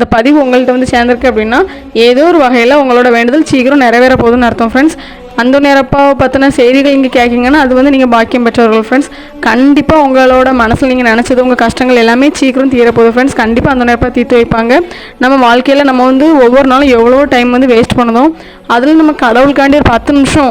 இந்த பதிவு உங்கள்கிட்ட வந்து சேர்ந்துருக்கு அப்படின்னா ஏதோ ஒரு வகையில் உங்களோட வேண்டுதல் சீக்கிரம் நிறைவேற போகுதுன்னு அர்த்தம் ஃப்ரெண்ட்ஸ் அந்த நேரப்பாவை பற்றின செய்திகள் இங்கே கேட்கிங்கன்னா அது வந்து நீங்கள் பாக்கியம் பெற்றவர்கள் ஃப்ரெண்ட்ஸ் கண்டிப்பாக உங்களோட மனசில் நீங்கள் நினச்சது உங்கள் கஷ்டங்கள் எல்லாமே சீக்கிரம் தீரப்போகுது ஃப்ரெண்ட்ஸ் கண்டிப்பாக அந்த நேரப்பாக தீர்த்து வைப்பாங்க. நம்ம வாழ்க்கையில் நம்ம வந்து ஒவ்வொரு நாளும் எவ்வளோ டைம் வந்து வேஸ்ட் பண்ணுதோம். அதில் நம்ம கடவுளுக்காண்டி ஒரு பத்து நிமிஷம்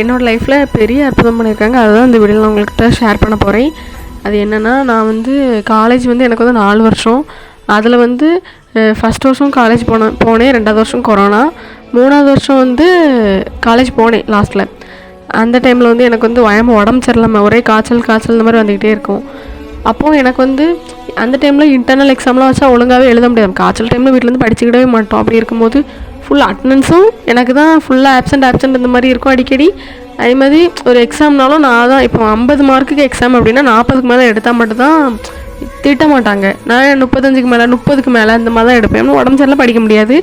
என்னோடய லைஃப்பில் பெரிய அற்புதம் பண்ணியிருக்காங்க. அதுதான் இந்த வீடியோவில் நான் உங்கள்கிட்ட ஷேர் பண்ண போகிறேன் அது என்னென்னா நான் வந்து காலேஜ் வந்து எனக்கு வந்து நாலு வருஷம். அதில் வந்து ஃபஸ்ட் வருஷம் காலேஜ் போனேன் போனேன். ரெண்டாவது வருஷம் கொரோனா மூணாவது வருஷம் வந்து காலேஜ் போனேன் லாஸ்ட்டில் அந்த டைமில் வந்து எனக்கு வந்து வயம்பு உடம்பு சரியில்லாமல் ஒரே காய்ச்சல் காய்ச்சல் இந்த மாதிரி வந்துக்கிட்டே இருக்கும். அப்போது எனக்கு வந்து அந்த டைமில் இன்டர்னல் எக்ஸாம்லாம் வச்சா ஒழுங்காகவே எழுத முடியாது. காய்ச்சல் டைமில் வீட்டிலேருந்து படிச்சுக்கிடவே மாட்டோம். அப்படி இருக்கும்போது ஃபுல் அட்டண்டன்ஸும் எனக்கு தான் ஃபுல்லாக ஆப்சண்ட் ஆப்சண்ட் இந்த மாதிரி இருக்கும் அடிக்கடி. அதே மாதிரி ஒரு எக்ஸாம்னாலும் நான் தான் இப்போ ஐம்பது மார்க்குக்கு எக்ஸாம் அப்படின்னா நாற்பதுக்கு மேலே எடுத்தால் மட்டும்தான் திட்ட மாட்டாங்க. நான் முப்பத்தஞ்சுக்கு மேலே முப்பதுக்கு மேலே இந்த மாதிரி தான் எடுப்பேன். உடம்பு சரியில்லை படிக்க முடியாது.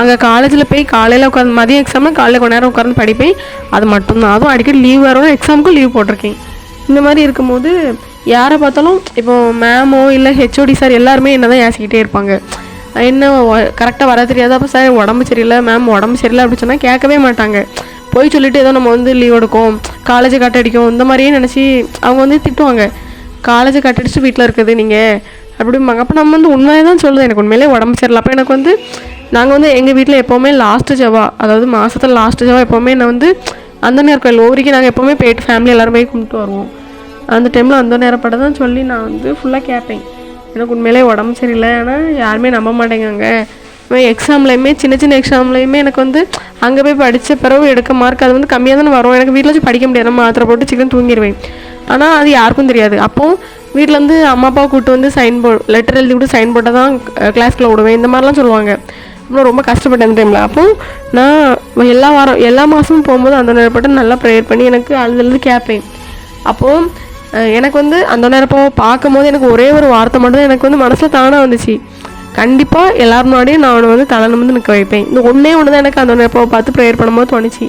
அங்கே காலேஜில் போய் காலையில் உட்காந்து மதியம் எக்ஸாம்னா காலையில் கொஞ்ச நேரம் உட்காந்து படிப்பேன். அது மட்டும்தான். அதுவும் அடிக்கடி லீவ் வரும் எக்ஸாமுக்கும் லீவ் போட்டிருக்கேன். இந்த மாதிரி இருக்கும்போது யாரை பார்த்தாலும் இப்போ மேமோ இல்லை ஹெச்ஓடி சார் எல்லாருமே என்ன தான் ஏசிக்கிட்டே இருப்பாங்க. என்ன கரெக்டாக வர தெரியாது? அப்போ சார் உடம்பு சரியில்லை. மேம் உடம்பு சரியில்லை அப்படின்னு சொன்னால் கேட்கவே மாட்டாங்க. போய் சொல்லிட்டு ஏதோ நம்ம வந்து லீவ் எடுக்கும். காலேஜ் கட் அடிக்கும். இந்த மாதிரியே நினச்சி அவங்க வந்து திட்டுவாங்க. காலேஜ் கட் அடிச்சு வீட்டில் இருக்குது நீங்கள் அப்படிம்பாங்க. அப்போ நம்ம வந்து உண்மையை தான் சொல்லுது எனக்கு உண்மையிலே உடம்பு சரியில்லை. அப்போ எனக்கு வந்து நாங்கள் வந்து எங்கள் வீட்டில் எப்போவுமே லாஸ்ட்டு ஜவா அதாவது மாதத்தில் லாஸ்ட்டு ஜவா எப்போவுமே நான் வந்து அந்த நேரம் கோயில் ஓரிக்கு நாங்கள் எப்போவுமே போயிட்டு ஃபேமிலி எல்லாரும் போய் கும்பிட்டு வருவோம். அந்த டைமில் அந்த நேரப்பட தான் சொல்லி நான் வந்து ஃபுல்லாக கேட்பேன். எனக்கு உண்மையிலே உடம்பு சரியில்லை. ஆனால் யாருமே நம்ப மாட்டேங்காங்க எக்ஸாம்லேயுமே சின்ன சின்ன எக்ஸாம்லேயுமே எனக்கு வந்து அங்கே போய் படித்த பிறகு எடுக்க மார்க் அது வந்து கம்மியாக தானே வரும். எனக்கு வீட்டில் வச்சு படிக்க முடியாது. நான் மாத்திரை போட்டு சீக்கிரம் தூங்கிடுவேன் ஆனால் அது யாருக்கும் தெரியாது. அப்போது வீட்டிலேருந்து அம்மா அப்பா கூப்பிட்டு வந்து சைன் போ லெட்டர் எழுதி விட்டு சைன் போட்டால் தான் கிளாஸ்க்குள்ளே விடுவேன். இந்த மாதிரிலாம் சொல்லுவாங்க. அப்புறம் ரொம்ப கஷ்டப்பட்டேன் அந்த டைமில் அப்போ நான் எல்லா வாரம் எல்லா மாதமும் போகும்போது அந்த நேரப்பட்டு நல்லா ப்ரேயர் பண்ணி எனக்கு அதுலேருந்து கேட்பேன் அப்போது எனக்கு வந்து அந்த நேரப்போ பார்க்கும்போது எனக்கு ஒரே ஒரு வார்த்தை மட்டும்தான் எனக்கு வந்து மனசில் தானாக வந்துச்சு. கண்டிப்பாக எல்லாரும் முன்னாடியும் நான் அவனை வந்து தலை வந்து நிற்க வைப்பேன். இந்த ஒன்றே ஒன்று தான் எனக்கு அந்த நேரப்போ பார்த்து ப்ரேயர் பண்ணும்போது தோணுச்சு.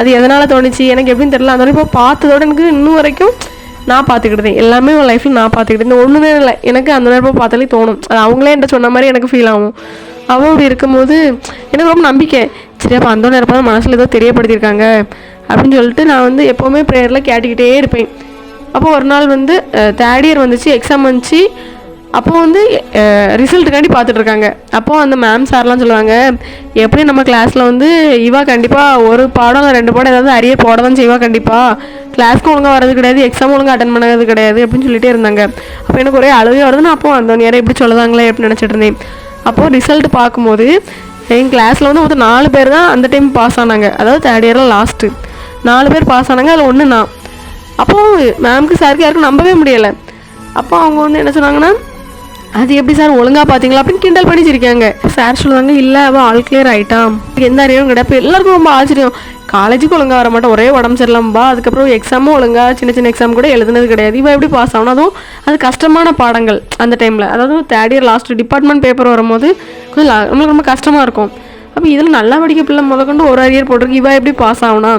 அது எதனால் தோணுச்சு? எனக்கு எப்படின்னு தெரியல. அந்த நேரப்போ பார்த்ததோட எனக்கு இன்னும் வரைக்கும் நான் பார்த்துக்கிட்டேன் எல்லாமே உன் லைஃப்பில் நான் பார்த்துக்கிட்டேன் இந்த ஒன்றுமே இல்லை. எனக்கு அந்த நேரப்போ பார்த்தாலே தோணும். அது அவங்களே என்கிட்ட சொன்ன மாதிரி எனக்கு ஃபீல் ஆகும். அவன் அப்படி இருக்கும்போது எனக்கு ரொம்ப நம்பிக்கை. சரி அப்போ அந்த நேரப்போ தான் மனசில் ஏதோ தெரியப்படுத்தியிருக்காங்க. அப்படின்னு சொல்லிட்டு நான் வந்து எப்போவுமே ப்ரேயரில் கேட்டுக்கிட்டே இருப்பேன். அப்போ ஒரு நாள் வந்து தேர்ட் இயர் வந்துச்சு எக்ஸாம் வந்துச்சு. அப்போது வந்து ரிசல்ட்டுக்காண்டி பார்த்துட்ருக்காங்க அப்போது அந்த மேம் சார்லாம் சொல்லுவாங்க எப்படி நம்ம கிளாஸில் வந்து இவா கண்டிப்பாக ஒரு பாடம் இல்லை ரெண்டு பாடம் ஏதாவது அரிய போட தான் செய்வா கண்டிப்பாக கிளாஸ்க்கு ஒழுங்காக வரது கிடையாது எக்ஸாம் ஒழுங்காக அட்டன் பண்ணது கிடையாது அப்படின்னு சொல்லிட்டே இருந்தாங்க. அப்போ எனக்கு ஒரே அழுகே வருதுன்னு அப்போ அந்த நேரம் எப்படி சொல்லுதாங்களே அப்படின்னு நினச்சிட்டு இருந்தேன். அப்போது ரிசல்ட் பார்க்கும்போது எங்கள் கிளாஸில் வந்து மொத்தம் நாலு பேர் தான் அந்த டைம் பாஸ் ஆனாங்க. அதாவது தேர்ட் இயரில் லாஸ்ட்டு நாலு பேர் பாஸ் ஆனாங்க அதில் ஒன்று நான் அப்போது மேம்க்கு சாருக்கு யாருக்கும் நம்பவே முடியலை. அப்போ அவங்க வந்து என்ன சொன்னாங்கன்னா அது எப்படி சார் ஒழுங்காக பார்த்தீங்களா அப்படின்னு கிண்டல் பண்ணி சிரிக்காங்க சார் சொல்லுவாங்க இல்லை அவள் ஆல் கிளியர் ஆகிட்டான் எந்த அறிவும் கிடையாது. எல்லாருக்கும் ரொம்ப ஆச்சரியம். காலேஜுக்கு ஒழுங்காக வர மாட்டேன் ஒரே உடம்பு சரியில்லாமப்பா அதுக்கப்புறம் எக்ஸாமும் ஒழுங்காக சின்ன சின்ன எக்ஸாம் கூட எழுதுனது கிடையாது. இவன் எப்படி பாஸ் ஆகணும் அதுவும் அது கஷ்டமான பாடங்கள் அந்த டைமில் அதாவது third year last department paper வரும்போது கொஞ்சம் நம்மளுக்கு ரொம்ப கஷ்டமாக இருக்கும். அப்போ இதில் நல்லா படிக்க பிள்ளை முதற்கொண்டு ஒரு அரியர் போட்டிருக்கு. இவன் எப்படி பாஸ் ஆகனா?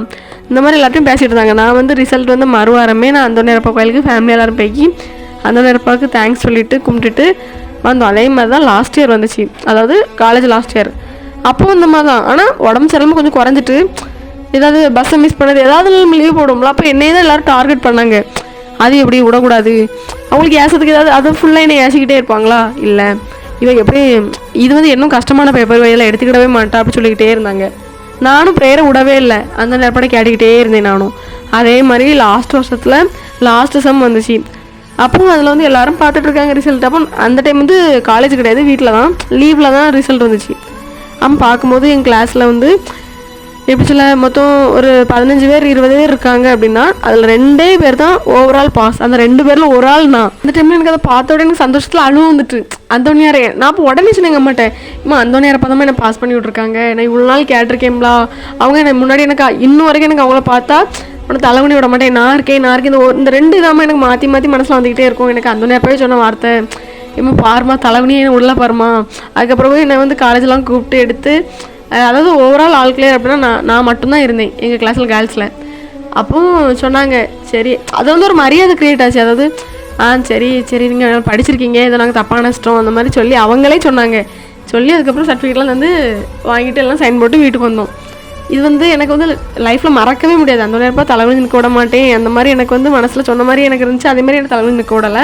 இந்த மாதிரி எல்லாத்தையும் பேசிகிட்டு இருந்தாங்க. நான் வந்து ரிசல்ட் வந்து மறுவாரமே நான் அந்த நேரப்பா கோயிலுக்கு ஃபேமிலி எல்லாரும் போய் அந்த நேரப்பாவுக்கு தேங்க்ஸ் சொல்லிவிட்டு கும்பிட்டுட்டு வந்தோம். அதே மாதிரி தான் லாஸ்ட் இயர் வந்துச்சு. அதாவது காலேஜ் லாஸ்ட் இயர் அப்போ இந்த மாதிரி தான். ஆனால் உடம்பு சரியில்லாம கொஞ்சம் குறைஞ்சிட்டு ஏதாவது பஸ்ஸை மிஸ் பண்ணது ஏதாவது லீவ் போடுவோம்ல அப்போ என்னையே தான் எல்லோரும் டார்கெட் பண்ணாங்க. அது எப்படி விடக்கூடாது? அவங்களுக்கு ஏசத்துக்கு ஏதாவது அதை ஃபுல்லாக என்னை ஏசிக்கிட்டே இருப்பாங்களா? இல்லை. இவன் எப்படி இது வந்து இன்னும் கஷ்டமான பேப்பர் வயதில் எடுத்துக்கிடவே மாட்டா அப்படி சொல்லிக்கிட்டே இருந்தாங்க. நானும் ப்ரேயரை விடவே இல்லை. அந்த நேரப்பட கேட்டுக்கிட்டே இருந்தேன் நானும். அதே மாதிரி லாஸ்ட் வருஷத்தில் லாஸ்ட் செம் வந்துச்சு. அப்போ அதில் வந்து எல்லாரும் பார்த்துட்டு இருக்காங்க ரிசல்ட் அப்போ அந்த டைம் வந்து காலேஜ் கிடையாது வீட்டில் தான் லீவில் தான் ரிசல்ட் வந்துச்சு. அப்போ பார்க்கும்போது என் கிளாஸில் வந்து எப்படி சொல்ல மொத்தம் ஒரு பதினஞ்சு பேர் இருபது பேர் இருக்காங்க அப்படின்னா அதில் ரெண்டே பேர் தான் ஓவரால் பாஸ் அந்த ரெண்டு பேரில் ஒரு ஆள் நான். அந்த டைமில் எனக்கு அதை பார்த்த உடனே எனக்கு சந்தோஷத்தில் அழுவ வந்துட்டு. அந்தோனியாரே நான் இப்போ உடனே சொன்னேங்க மாட்டேன் இம்மா அந்தோனியாரை பார்த்தா என்ன பாஸ் பண்ணி விட்ருக்காங்க நான் இவ்வளோ நாள் கேட்டிருக்கேன்லா. அவங்க எனக்கு முன்னாடி எனக்கு இன்னும் வரைக்கும் எனக்கு அவங்கள பார்த்தா உனக்கு தலைவணி விட மாட்டேன். நான் இருக்கேன் நான் இருக்கேன். இந்த இந்த ரெண்டு இதாமல் எனக்கு மாற்றி மாற்றி மனசில் வந்துக்கிட்டே இருக்கும். எனக்கு அந்த நேரப்பவே சொன்ன வார்த்தை இம்மா பாருமா தலைவனியே என்ன உள்ள பாருமா அதுக்கப்புறம் என்னை வந்து காலேஜ்லாம் கூப்பிட்டு எடுத்து அதாவது ஓவரால் ஆல் கிளியர் அப்படின்னா நான் நான் மட்டும்தான் இருந்தேன் எங்கள் கிளாஸில் கேர்ள்ஸில் அப்பவும் சொன்னாங்க சரி அது வந்து ஒரு மரியாதை க்ரியேட் ஆச்சு. அதாவது ஆ சரி சரி நீங்கள் படிச்சிருக்கீங்க இதை நாங்கள் தப்பாக நினச்சிட்டோம் அந்த மாதிரி சொல்லி அவங்களே சொன்னாங்க. சொல்லி அதுக்கப்புறம் சர்டிஃபிகேட்லாம் வந்து வாங்கிட்டு எல்லாம் சைன் போட்டு வீட்டுக்கு வந்தோம். இது வந்து எனக்கு வந்து லைஃப்பில் மறக்கவே முடியாது. அந்த நேரப்பா தலைவலி நிற்க விட மாட்டேன். அந்த மாதிரி எனக்கு வந்து மனசில் சொன்ன மாதிரி எனக்கு இருந்துச்சு. அதே மாதிரி எனக்கு தலைவலி நிற்க விடலை.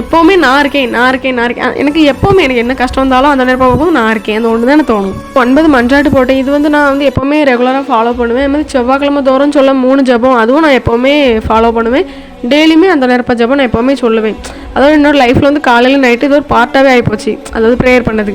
எப்போவுமே நான் இருக்கேன் நான் இருக்கேன் நான் இருக்கேன். எனக்கு எப்போவுமே எனக்கு என்ன கஷ்டம் வந்தாலும் அந்த நேரம் போகும்போது நான் இருக்கேன். அந்த ஒன்று தான் எனக்கு தோணும். ஒன்பது மன்றாட்டு போட்டேன். இது வந்து நான் வந்து எப்போவுமே ரெகுலராக ஃபாலோ பண்ணுவேன். அது மாதிரி செவ்வாய்க்கிழமை தோறும் சொல்ல மூணு ஜபம் அதுவும் நான் எப்போவுமே ஃபாலோ பண்ணுவேன். டெய்லியுமே அந்த நேரப்ப ஜபம் நான் எப்போவுமே சொல்லுவேன். அதாவது என்னோட லைஃப்பில் வந்து காலையில் நைட்டு இது ஒரு பார்ட்டாகவே ஆகிப்போச்சு அதாவது ப்ரேயர் பண்ணது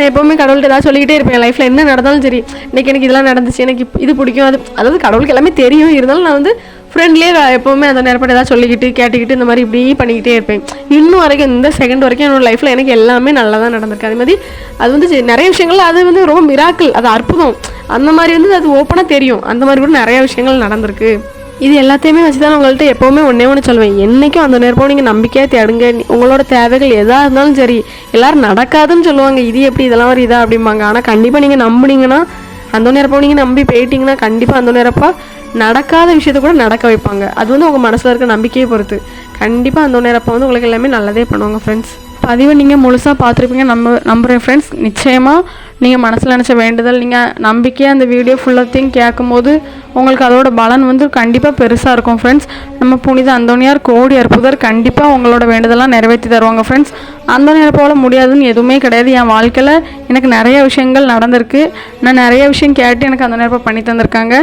நான் எப்போவுமே கடவுள்கிட்ட ஏதாவது சொல்லிக்கிட்டே இருப்பேன். லைஃப்பில் என்ன நடந்தாலும் சரி இன்றைக்கி எனக்கு இதெல்லாம் நடந்துச்சு எனக்கு இது பிடிக்கும். அது அதாவது கடவுளுக்கு எல்லாமே தெரியும். இருந்தாலும் நான் வந்து ஃப்ரெண்ட்லேயே எப்போவுமே அந்த நேரப்பட்ட ஏதாவது சொல்லிக்கிட்டு கேட்டுக்கிட்டு இந்த மாதிரி இப்படி பண்ணிக்கிட்டே இருப்பேன். இன்னும் வரைக்கும் இந்த செகண்ட் வரைக்கும் என்னோடய லைஃப்பில் எனக்கு எல்லாமே நல்லா தான் நடந்திருக்கு. அதே மாதிரி அது வந்து நிறைய விஷயங்கள் அது வந்து ரொம்ப மிராக்கிள் அது அற்புதம். அந்த மாதிரி வந்து அது ஓப்பனாக தெரியும். அந்த மாதிரி கூட நிறைய விஷயங்கள் நடந்திருக்கு. இது எல்லாத்தையுமே வச்சு தான் உங்கள்கிட்ட எப்போவுமே ஒன்றே ஒன்று சொல்லுவேன் என்றைக்கும் அந்த நேரப்போ நீங்கள் நம்பிக்கையாக தேடுங்க. நீ- உங்களோட தேவைகள் எதாக இருந்தாலும் சரி எல்லோரும் நடக்காதுன்னு சொல்லுவாங்க. இது எப்படி இதெல்லாம் ஒரு இதா அப்படிம்பாங்க. ஆனால் கண்டிப்பாக நீங்கள் நம்புனீங்கன்னா அந்த நேரப்போ நீங்கள் நம்பி போயிட்டீங்கன்னா கண்டிப்பாக அந்த நேரப்போ நடக்காத விஷயத்த கூட நடக்க வைப்பாங்க. அது வந்து உங்கள் மனசில் இருக்க நம்பிக்கையை பொறுத்து. கண்டிப்பாக அந்த நேரப்போ வந்து உங்களுக்கு எல்லாமே நல்லதே பண்ணுவாங்க ஃப்ரெண்ட்ஸ் பதிவை நீங்கள் முழுசாக பார்த்துருப்பீங்க. நம்ப நம்புகிறேன் ஃப்ரெண்ட்ஸ் நிச்சயமாக நீங்கள் மனசில் நினச்ச வேண்டுதல் நீங்கள் நம்பிக்கையாக அந்த வீடியோ ஃபுல்லாத்தையும் கேட்கும்போது உங்களுக்கு அதோட பலன் வந்து கண்டிப்பாக பெருசாக இருக்கும் ஃப்ரெண்ட்ஸ் நம்ம புனித அந்தோனியார் கோடி அற்புதர் கண்டிப்பாக உங்களோட வேண்டுதலாம் நிறைவேற்றி தருவாங்க ஃப்ரெண்ட்ஸ் அந்தோனியார் போல முடியாதுன்னு எதுவுமே கிடையாது. என் வாழ்க்கையில் எனக்கு நிறைய விஷயங்கள் நடந்திருக்கு. நான் நிறைய விஷயம் கேட்டு எனக்கு அந்த நேரப்போ பண்ணி தந்திருக்காங்க.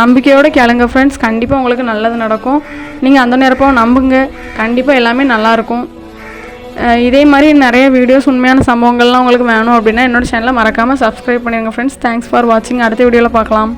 நம்பிக்கையோடு கேளுங்க ஃப்ரெண்ட்ஸ் கண்டிப்பாக உங்களுக்கு நல்லது நடக்கும். நீங்கள் அந்த நேரப்போ நம்புங்க. கண்டிப்பாக எல்லாமே நல்லாயிருக்கும் இதே மாதிரி நிறைய வீடியோஸ் உண்மையான சம்பவங்கள்லாம் உங்களுக்கு வேணும் அப்படின்னா என்னோட சேனலை மறக்காமல் சப்ஸ்கிரைப் பண்ணிடுங்க ஃப்ரெண்ட்ஸ் தேங்க்ஸ் ஃபார் வாட்சிங் அடுத்த வீடியோவில் பார்க்கலாம்.